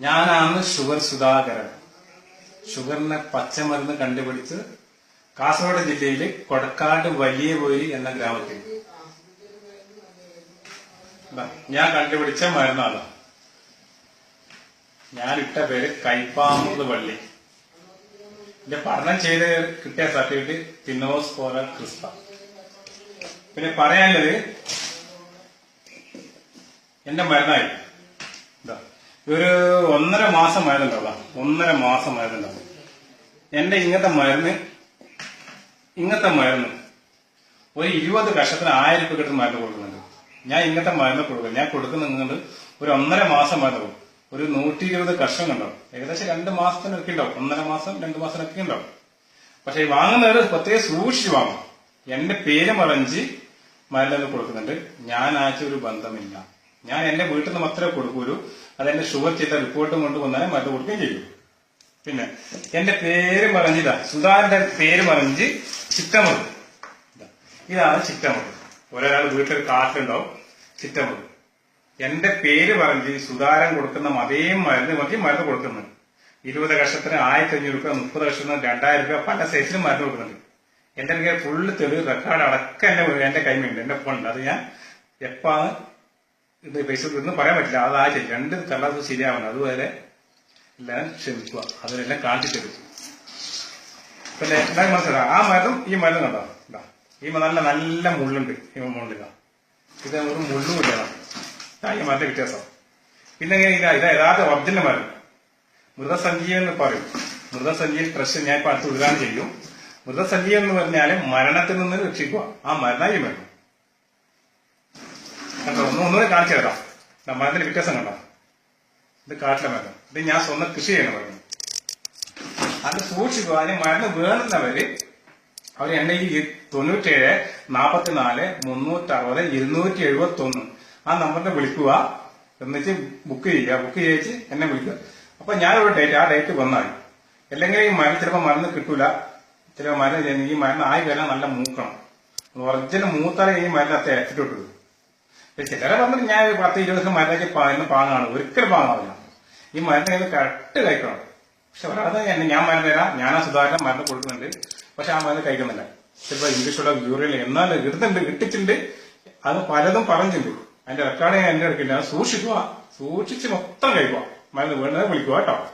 ഞാനാണ് ഷുഗർ സുധാകരൻ. ഷുഗറിനെ പച്ചമരുന്ന് കണ്ടുപിടിച്ച് കാസർഗോഡ് ജില്ലയിൽ കൊടക്കാട് വലിയ പോയി എന്ന ഗ്രാമത്തിൽ. ഞാൻ കണ്ടുപിടിച്ച മരുന്നാണ്. ഞാൻ ഇട്ട പേര് കൈപ്പാമൂത് വള്ളി എന്റെ പഠനം ചെയ്ത് കിട്ടിയ സർട്ടിഫിക്കറ്റ് തിന്നോസ് പോല ക്രിസ്ത. പിന്നെ പറയാനുള്ളത് എന്റെ മരുന്നായി. ഇതാ. ഒരു ഒന്നര മാസം മരുന്നുണ്ടാവും ഒന്നര മാസം മരുന്നുണ്ടാവും എന്റെ ഇങ്ങനത്തെ മരുന്ന് ഇങ്ങനത്തെ മരുന്ന് ഒരു ഇരുപത് കഷത്തിന് ആയിരം രൂപ കിട്ടുന്ന മരുന്ന് കൊടുക്കുന്നുണ്ട്. ഞാൻ ഇങ്ങനത്തെ മരുന്ന് കൊടുക്കും. ഞാൻ കൊടുക്കുന്നുണ്ട് ഒരു ഒന്നര മാസം മരുന്ന് കൊടുക്കും. ഒരു നൂറ്റി ഇരുപത് കർഷകം ഉണ്ടാവും ഏകദേശം രണ്ട് മാസത്തിനൊക്കെ ഉണ്ടാവും. ഒന്നര മാസം രണ്ട് മാസത്തിനൊക്കെ ഉണ്ടാവും. പക്ഷെ വാങ്ങുന്നവർ പ്രത്യേകം സൂക്ഷിച്ച് വാങ്ങും. എന്റെ പേര് മറഞ്ച് മരുന്നൊക്കെ കൊടുക്കുന്നുണ്ട്. ഞാൻ ആച്ച ഒരു ബന്ധമില്ല. ഞാൻ എന്റെ വീട്ടിൽ നിന്ന് മാത്രമേ കൊടുക്കൂലൂ അതെന്റെ ഷുഗർ ചെയ്ത റിപ്പോർട്ടും കൊണ്ട് വന്നാലേ മരുന്ന് കൊടുക്കുകയും ചെയ്യും. പിന്നെ എന്റെ പേര് പറഞ്ഞിതാ സുധാകരന്റെ പേര് പറഞ്ഞ് ചിറ്റമുറു ഇതാ. ഇതാണ് ചിറ്റമുറു ഒരാൾ വീട്ടിൽ കാട്ടിലുണ്ടാവും ചിറ്റമുറു എന്റെ പേര് പറഞ്ഞ് സുധാരൻ കൊടുക്കുന്ന അതേ മരുന്ന് മതി മരുന്ന് കൊടുക്കുന്നുണ്ട് ഇരുപത് കഷത്തിന് ആയിരത്തി അഞ്ഞൂറ് രൂപ മുപ്പത് കഷത്തിന് രണ്ടായിരം രൂപ പല സൈസിലും മരുന്ന് കൊടുക്കുന്നുണ്ട്. എന്റെ ഫുള്ള് തെളിവ് റെക്കോർഡ് അടക്കം എന്റെ എന്റെ കൈമയുണ്ട് എന്റെ ഫോണുണ്ട് അത് ഞാൻ എപ്പാണ് ഇത് പൈസ ഇന്ന് പറയാൻ പറ്റില്ല. അത് ആ ശരി രണ്ട് കള്ളത് ശരിയാവണം. അതുപോലെ എല്ലാവരും ക്ഷമിക്കുക. അതിനെല്ലാം കാട്ടിത്തരും. തരും പിന്നെ എന്തായാലും മനസ്സിലാക്കാം ആ മരം ഈ മരം കണ്ടോ? ഇതാ. ഈ നല്ല നല്ല മുള്ളുണ്ട്. ഈ മുള്ളില്ല ഇത് ഒരു മുള്ളും ഇല്ല. ഈ മരത്തെ വ്യത്യാസം. പിന്നെ ഇതാ ഇതാ യഥാർത്ഥ ഒറിജിനൽ മരം. മൃതസഞ്ജീവൻ എന്ന് പറയും. മൃതസഞ്ജീവൻ പ്രശ്നം ഞാൻ ഇപ്പൊ അടുത്ത് ഉദ്ഘാടനം ചെയ്യും. മൃതസഞ്ജീവൻ എന്ന് പറഞ്ഞാൽ മരണത്തിൽ നിന്ന് രക്ഷിക്കുക. ആ കണ്ടോ ഒന്ന് ഒന്നുകൂടെ കാണിച്ചു തരാം ദാ മരുന്നിന്റെ വ്യത്യാസം കണ്ടോ? ഇത് കാട്ടിലെ മരുന്ന് ഇത് ഞാൻ സ്വന്തം കൃഷി ചെയ്യണം പറഞ്ഞു അത് സൂക്ഷിക്കുക. അതിന് മരുന്ന് വേണ്ടുന്നവര് അവർ എന്നെ ഈ തൊണ്ണൂറ്റേഴ് നാപ്പത്തിനാല് മുന്നൂറ്റി അറുപത് ഇരുന്നൂറ്റി എഴുപത്തി ഒന്ന് ആ നമ്പറിനെ വിളിക്കുക. എന്നിട്ട് ബുക്ക് ചെയ്യുക. ബുക്ക് ചെയ്യിച്ച് എന്നെ വിളിക്കുക. അപ്പൊ ഞാനൊരു ഡേറ്റ് ആ ഡേറ്റ് വന്നാൽ അല്ലെങ്കിൽ ഈ മരുന്ന് ചിലപ്പോൾ മരുന്ന് കിട്ടൂല. ചില മരുന്ന് ഈ മരുന്ന് ആയി വരാൻ നല്ല മൂക്കണം. ഒറിജിനൽ മൂത്താലേ ഈ മരുന്ന് അത്ര എത്തിട്ടുള്ളൂ ചിലരെ പറഞ്ഞിട്ട് ഞാൻ പത്ത് ഇരുപത് ദിവസം മരുന്നൊക്കെ പറയുന്ന പാങ്ങാണ് ഒരിക്കലും പാങ്ങാവില്ല ഈ മരുന്ന് കറക്റ്റ് കഴിക്കണം. പക്ഷെ എന്നെ ഞാൻ മരുന്ന് തരാം. ഞാൻ ആ സുധാകരൻ മരുന്ന് കൊടുക്കുന്നുണ്ട്. പക്ഷെ ആ മരുന്ന് കഴിക്കുന്നില്ല. ചിലപ്പോൾ ഇംഗ്ലീഷുള്ള യൂറിയൽ എന്നാൽ ഇടുന്നുണ്ട് ഇട്ടിട്ടുണ്ട്. അത് പലതും പറഞ്ഞിട്ടുണ്ട്. അതിന്റെ റെക്കോർഡ് ഞാൻ എന്റെ എടുക്കില്ല സൂക്ഷിക്കുക. സൂക്ഷിച്ച് മൊത്തം കഴിക്കുക. മരുന്ന് വേണ്ടത് വിളിക്കുക കേട്ടോ.